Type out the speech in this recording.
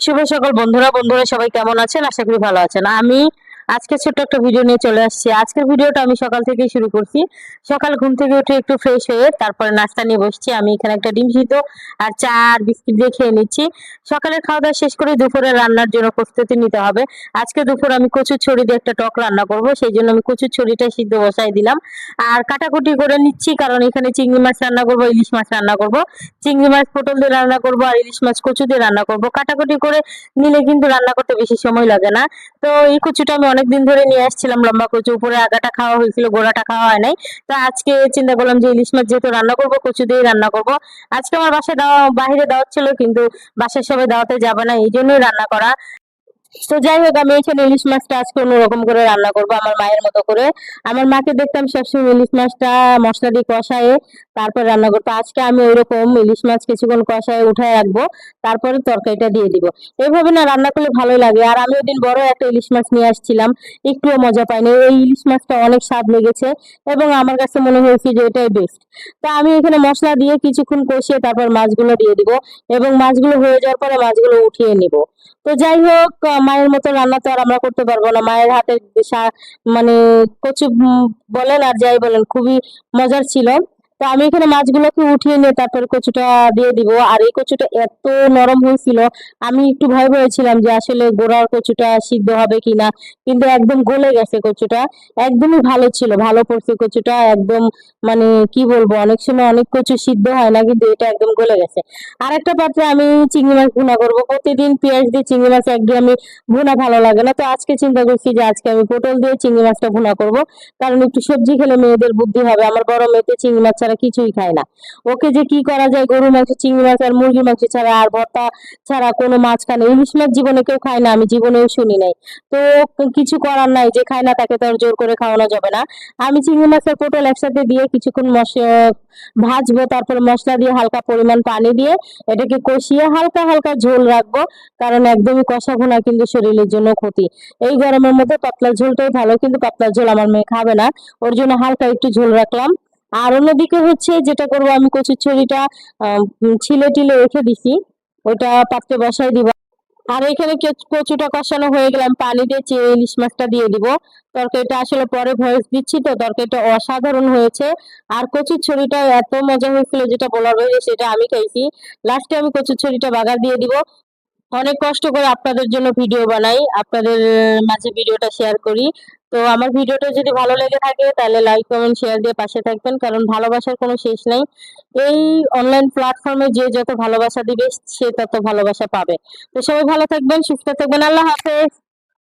শুভ সকাল বন্ধুরা বন্ধুরা সবাই কেমন আছেন? আশা করি ভালো আছেন। আমি আজকে ছোট্ট একটা ভিডিও নিয়ে চলে আসছি। আজকের ভিডিওটা আমি সকাল থেকেই শুরু করছি। সকাল ঘুম থেকে উঠে একটু ফ্রেশ হয়ে তারপরে নাস্তা নিয়ে বসছি। আমি এখানে একটা ডিম সিদ্ধ আর চা আর বিস্কিট দিয়ে খেয়ে নিচ্ছি। সকালের খাওয়া দাওয়া শেষ করে দুপুরে রান্নার জন্য প্রস্তুতি নিতে হবে। আজকে দুপুর আমি কচুর ছড়ি দিয়ে একটা টক রান্না করব। সেই জন্য আমি কচুর ছড়িটা সিদ্ধ বসাই দিলাম। আর কাটাকুটি করে নিচ্ছি কারণ এখানে চিংড়ি মাছ রান্না করব, ইলিশ মাছ রান্না করব। চিংড়ি মাছ পটল দিয়ে রান্না করব আর ইলিশ মাছ কচু দিয়ে রান্না করব। কাটাকুটি করে নিলে কিন্তু রান্না করতে বেশি সময় লাগে না। তো এই কচুটা আমি অনেকদিন ধরে নিয়ে আসছিলাম লম্বা কচু। উপরে আগাটা খাওয়া হয়েছিল, গোড়াটা খাওয়া হয় নাই। তো আজকে চিন্তা করলাম যে ইলিশ মাছ যেহেতু রান্না করব, কচু দিয়ে রান্না করব। আজকে আমার বাসায় দাওয়া বাহিরে দাওয়াত ছিল, কিন্তু বাসার সবাই দাওয়াতে যাবে না, এই জন্যই রান্না করা। তো যাই হোক, আমি এখানে ইলিশ মাছটা আজকে অন্যরকম করে রান্না করব আমার মায়ের মতো করে। আমার মাকে দেখতাম সবসময় ইলিশ মাছটা মশলা দিয়ে কষায়ে, তারপর রান্না করতো। আজকে আমি ওইরকম ইলিশ মাছ কিছুক্ষণ কষায় উঠায় রাখব, তারপরে তরকারিটা দিয়ে দিব। এইভাবে না রান্না করলে ভালোই লাগে। আর আমি ওদিন বড় একটা ইলিশ মাছ নিয়ে আসছিলাম, একটুও মজা পাইনি। এই ইলিশ মাছটা অনেক স্বাদ লেগেছে এবং আমার কাছে মনে হয়েছে যে এটাই বেস্ট তা আমি এখানে মশলা দিয়ে কিছুক্ষণ কষিয়ে তারপর মাছগুলো দিয়ে দিব এবং মাছগুলো হয়ে যাওয়ার পরে মাছগুলো উঠিয়ে নিব। তো যাই হোক মায়ের মতো রান্না তো আর আমরা করতে পারব না। মায়ের হাতে মানে কচু বলেন আর যাই বলেন, খুবই মজার ছিল। তো আমি এখানে মাছগুলোকে উঠিয়ে নিয়ে তারপর কচুটা দিয়ে দিব। আর এই কচুটা এত নরম হয়েছিল, আমি একটু ভয় পেয়েছিলাম যে আসলে গোড়ার কচুটা সিদ্ধ হবে কিনা, কিন্তু একদম গলে গেছে কচুটা। একদমই ভালো ছিল, ভালো পড়ছে কচুটা, একদম মানে কি বলব, অনেক সময় অনেক কচু সিদ্ধ হয় না, কিন্তু এটা একদম গলে গেছে। আর একটা পাত্রে আমি চিংড়ি মাছ ভুনা করব। প্রতিদিন পেঁয়াজ দিয়ে চিংড়ি মাছ একঘেয়েমি ভুনা ভালো লাগে না, তো আজকে চিন্তা করছি যে আজকে আমি পটল দিয়ে চিংড়ি মাছটা ভুনা করব, কারণ একটু সবজি খেলে মেয়েদের বুদ্ধি হবে। আমার বড় মেয়েতে চিংড়ি মাছ ছাড়া কিছুই খায় না। ওকে যে কি করা যায়, গরু মাংস, চিংড়ি মাছ আর মুরগি মাংস ছাড়া আর ভর্তা ছাড়া কোনো মাছ খায় না। ইলিশ মাছ জীবনে কেউ খায় না, আমি জীবনেও শুনি নাই। তো কিছু করার নাই, যে খায় না তাকে তো জোর করে খাওয়ানো যাবে না। আমি চিংড়ি মাছ আর পটল একসাথে দিয়ে কিছুক্ষণ মশলা ভাজবো, তারপরে মশলা দিয়ে হালকা পরিমাণ পানি দিয়ে এটাকে কষিয়ে হালকা হালকা ঝোল রাখব, কারণ একদমই কষা ভুনা কিন্তু শরীরের জন্য ক্ষতি। এই গরমের মধ্যে পাতলা ঝোলটাই ভালো, কিন্তু পাতলা ঝোল আমার মেয়ে খাবে না। ওর জন্য হালকা একটু ঝোল রাখলাম। আর অন্যদিকে হচ্ছে যেটা করব, আমি কচুর ছড়িটা ছিলে টিলে রেখে দিছি। ওটা পাত্রে বসাই দিব। আর এখানে কচুটা কষানো হয়ে গেলাম পানি দিয়ে চেয়ে ইলিশ মাছটা দিয়ে দিব। তরকারিটা আসলে পরে ভয়েস দিচ্ছি তো, তরকারিটা অসাধারণ হয়েছে। আর কচুর ছড়িটা এত মজা হয়েছিল, যেটা বলার বাইরে সেটা আমি খাইছি। লাস্টে আমি কচুর ছড়িটা বাগার দিয়ে দিব। অনেক কষ্ট করে আপনাদের জন্য ভিডিও বানাই, আপনাদের মাঝে ভিডিওটা শেয়ার করি। তো আমার ভিডিওটা যদি ভালো লেগে থাকে, তাহলে লাইক কমেন্ট শেয়ার দিয়ে পাশে থাকবেন, কারণ ভালোবাসার কোনো শেষ নেই। এই অনলাইন প্ল্যাটফর্মে যে যত ভালোবাসা দিবে, সে তত ভালোবাসা পাবে। তো সবাই ভালো থাকবেন, সুস্থ থাকবেন, আল্লাহ হাফেজ।